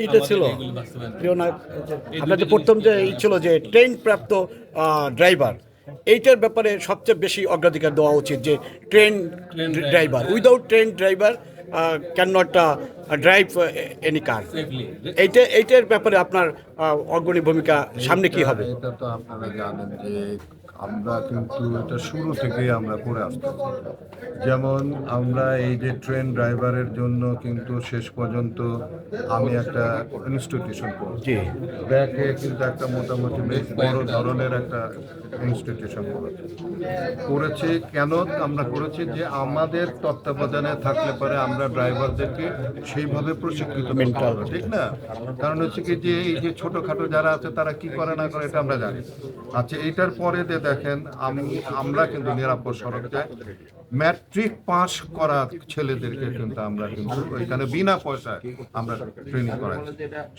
এইটা ছিল। আপনার যে প্রথম যে ই ছিল যে ট্রেন প্রাপ্ত ড্রাইভার এইটার ব্যাপারে সবচেয়ে বেশি অগ্রাধিকার দেওয়া উচিত যে train driver without train driver can not drive any car এইটা এইটার ব্যাপারে আপনার অগ্রণী ভূমিকা সামনে কি হবে? এটা তো আপনারা জানেন যে আমরা কিন্তু এটা শুরু থেকেই আমরা করে আসতেছি। যেমন আমরা এই যে ট্রেন ড্রাইভারের জন্য কিন্তু শেষ পর্যন্ত আমি একটা ইনস্টিটিউশন করছি ব্যাকে কিন্তু একটা মোটামুটি বেশ বড় ধরনের একটা ইনস্টিটিউশন করেছি করেছি কেন? আমরা করেছি যে আমাদের তত্ত্বাবধানে থাকলে পরে আমরা ড্রাইভারদেরকে সেইভাবে প্রশিক্ষিত ঠিক না? কারণ হচ্ছে কি যে এই যে ছোটোখাটো যারা আছে তারা কি করে না করে এটা আমরা জানি। আচ্ছা এটার পরে দেখেন, আমি, আমরা কিন্তু নিরাপদ সড়ক চাই ম্যাট্রিক পাস করা ছেলেদেরকে কিন্তু আমরা কিন্তু ওইখানে বিনা পয়সায় আমরা ট্রেনিং করাচ্ছি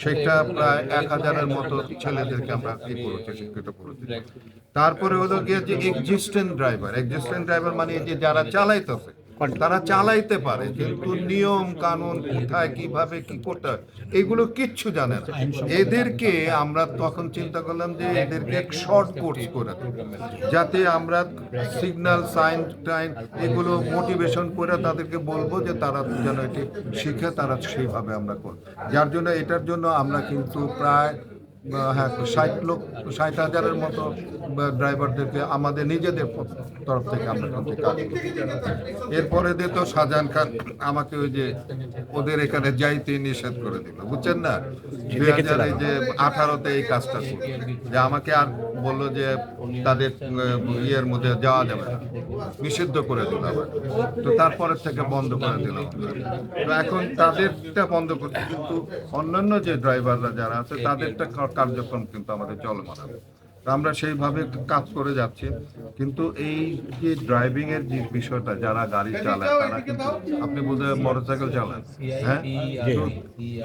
সেটা প্রায় এক হাজারের মতো ছেলেদেরকে আমরা কি করেছি শিক্ষিত করেছি। তারপরে হলো গিয়ে যে এক্সিস্টেন্ট ড্রাইভার এক্সিস্টেন্ট ড্রাইভার মানে যে যারা চালাইতেছে তারা চালাইতে পারে কিন্তু নিয়ম, কানুন, কোথায়, কীভাবে, কি করতে হয়, এগুলো কিচ্ছু জানে না। এদেরকে আমরা তখন চিন্তা করলাম যে এদেরকে শর্ট কোর্স করে যাতে আমরা সিগন্যাল সাইন টাইন এগুলো মোটিভেশন করে তাদেরকে বলব যে তারা যেন এটি শিখে, তারা সেইভাবে আমরা করব। যার জন্য এটার জন্য আমরা কিন্তু প্রায় হ্যাঁ ষাট লোক ষাট হাজারের মতো ড্রাইভারদেরকে আমাদের নিজেদের তরফ থেকে আমরা কাজ এরপরে দিয়ে তো শাহজাহান খান আমাকে ওই যে ওদের এখানে যাইতে নিষেধ করে দিল বুঝছেন না? দুই হাজার এই যে আঠারোতে এই কাজটা যে আমাকে আর বলল যে তাদের ইয়ের মধ্যে যাওয়া যাবে না নিষিদ্ধ করে দিল আবার তো তারপরের থেকে বন্ধ করে দিল। তো এখন তাদেরটা বন্ধ করতে কিন্তু অন্যান্য যে ড্রাইভাররা যারা আছে তাদেরটা কার্যক্রম কিন্তু আমাদের চলমান আছে। আমরা সেইভাবে কাজ করে যাচ্ছি। কিন্তু এই যে ড্রাইভিং এর যে বিষয়টা যারা গাড়ি চালায় তারা কিন্তু আপনি বোধহয় মোটরসাইকেল চালান। হ্যাঁ?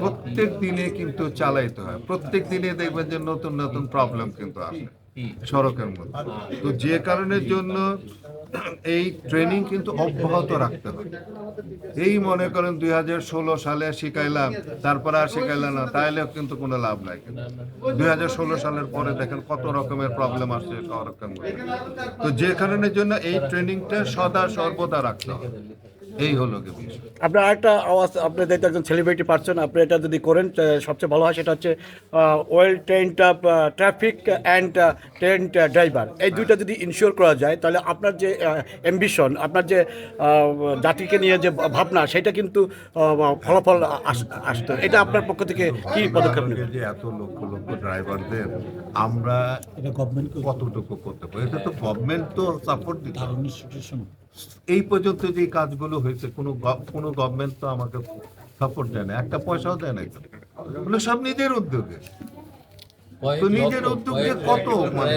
প্রত্যেক দিনে কিন্তু চালাইতে হয়। প্রত্যেক দিনে দেখবেন যে নতুন নতুন প্রবলেম কিন্তু আসে। সড়কের মধ্যে। তো যে কারণের জন্য এই ট্রেনিং কিন্তু অব্যাহত রাখতে হবে। এই মনে করেন দুই হাজার ষোলো সালে শিখাইলাম তারপরে আর শিখাইলাম না তাইলেও কিন্তু কোনো লাভ নাই দুই হাজার ষোলো সালের পরে দেখেন কত রকমের প্রবলেম আসছে মধ্যে। তো যে কারণের জন্য এই ট্রেনিংটা সদা সর্বদা রাখতে হবে। এই হলো কি আপনার আরেকটা আওয়াজ আপনি যেহেতু একজন সেলিব্রিটি পারছেন আপনি এটা যদি করেন সবচেয়ে ভালো হয় সেটা হচ্ছে well trained traffic and trained driver এই দুইটা যদি ইনশিওর করা যায় তাহলে আপনার যে অ্যাম্বিশন আপনার যে জাতিকে নিয়ে যে ভাবনা সেটা কিন্তু ফলাফল আস- আসতো। এটা আপনার পক্ষ থেকে কি পদক্ষেপ নেবেন? যে এত লক্ষ লক্ষ ড্রাইভারদের আমরা কতটুকু করতে পারি? এটা তো গভর্নমেন্ট তো সাপোর্ট দিতে। এই পর্যন্ত যে কাজগুলো হয়েছে কোনো কোনো গভর্নমেন্ট তো আমাকে সাপোর্ট দেয় না। একটা পয়সাও দেয় না এগুলো সব নিজের উদ্যোগে। তো নিজের উদ্যোগে কত মানে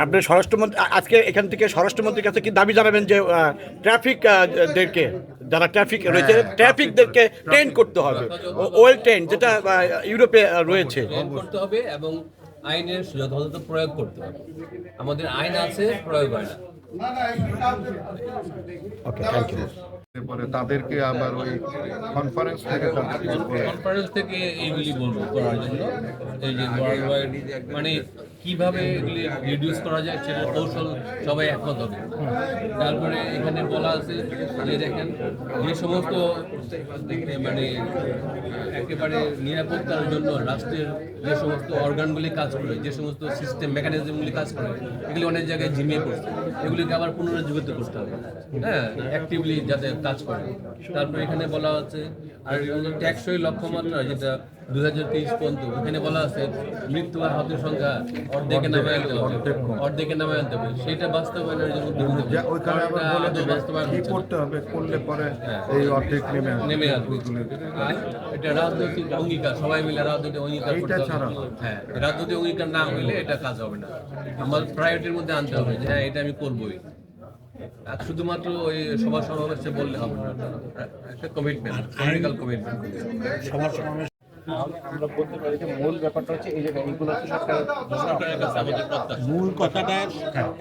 আপনি স্বরাষ্ট্রমন্ত্রী আজকে এখান থেকে স্বরাষ্ট্রমন্ত্রীর কাছে কি দাবি জানাবেন যে ট্রাফিক দেরকে যারা ট্রাফিক রয়েছে হ্যাঁ, ট্রাফিকদেরকে ট্রেন করতে হবে। ওয়েল ট্রেন যেটা ইউরোপে রয়েছে। করতে হবে এবং আইনের যথাযথ প্রয়োগ করতে হবে। আমাদের আইন আছে প্রয়োগ হয় না। ওকে থ্যাংক এরপরে তাদেরকে আবার ওই কনফারেন্স থেকে বলব। কনফারেন্স থেকে এইগুলি বলব করার জন্য। এই যে ওয়ার্ল্ড ওয়াইড মানে কীভাবে এগুলি রিডিউস করা যায় সেটার কৌশল সবাই একমত হবে। তারপরে এখানে বলা আছে যে দেখেন, যে সমস্ত মানে একেবারে নিরাপত্তার জন্য রাষ্ট্রের যে সমস্ত অর্গানগুলি কাজ করে, যে সমস্ত সিস্টেম মেকানিজমগুলি কাজ করে, এগুলি অনেক জায়গায় ঝিমিয়ে পড়ছে। এগুলিকে আবার পুনরুজ্জীবিত করতে হবে। হ্যাঁ অ্যাক্টিভলি যাতে কাজ করে। তারপরে এখানে বলা আছে, আর ট্যাক্সই লক্ষ্যমাত্রা, যেটা দু হাজার তেইশ পর্যন্ত এখানে বলা আছে মৃত্যু আর হতের সংখ্যা অর্ধেকে নামায় আনতে হবে। অর্ধেকে নামায় আনতে হবে। সেটা বাস্তবায়নের জন্য উদ্যোগ নিতে হবে। যা- ওইখানে আবার বলে দেবে কি করতে হবে করলে পরে এই অর্ধেক নেমে নেমে আসবে। এটা রাজনৈতিক অঙ্গীকার সবাই মিলে রাজনৈতিক অঙ্গীকার করতে ছাড়া হ্যাঁ রাজনৈতিক অঙ্গীকার না হইলে এটা কাজ হবে না। আমার প্রায়োরিটির মধ্যে আনতে হবে যে হ্যাঁ এটা আমি করবোই। আর শুধুমাত্র ওই সভা সমাবেশে বললে হবে না। একটা কমিটমেন্ট পলিটিক্যাল কমিটমেন্ট আমরা বলতে পারি যে মূল ব্যাপারটা হচ্ছে এই জায়গায় এইগুলো সরকারের মূল কথাটা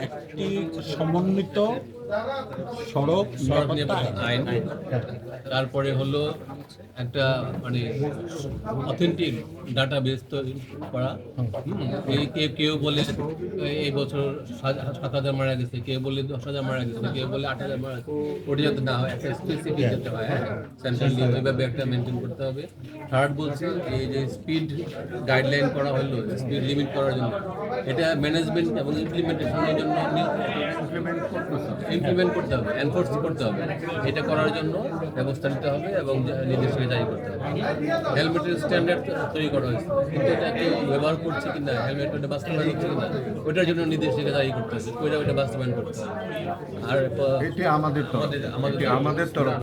একটি সমন্বিত সড়ক সড়ক নিরাপত্তা আইন। তারপরে হলো একটা মানে অথেন্টিক ডাটা বেস তৈরি করা। এই কেউ কেউ বলে এই বছর সাত সাত হাজার মারা গেছে কেউ বলে দশ হাজার মারা গেছে কেউ বলে আট হাজার মারা গেছে। ওটা যাতে না হয় একটা স্পেসিফিক যেতে হয় হ্যাঁ সেন্ট্রালি ওইভাবে একটা মেনটেন করতে হবে। থার্ড বলছে এই যে স্পিড গাইডলাইন করা হলো স্পিড লিমিট করার জন্য। এটা ম্যানেজমেন্ট এবং ইমপ্লিমেন্টেশনের জন্য ইমপ্লিমেন্ট করতে হবে এনফোর্স করতে হবে। এটা করার জন্য ব্যবস্থা নিতে হবে এবং নির্দেশিকা জারি করতে হবে। হেলমেটের স্ট্যান্ডার্ড তৈরি করা হয়েছে কিন্তু এটা কেউ ব্যবহার করছে কিনা হেলমেট ওটা বাস্তবায়ন হচ্ছে কিনা ওইটার জন্য নির্দেশিকা জারি করতে হবে। ওইটা ওইটা বাস্তবায়ন করতে হবে। আর আমাদের আমাদের আমাদের তরফ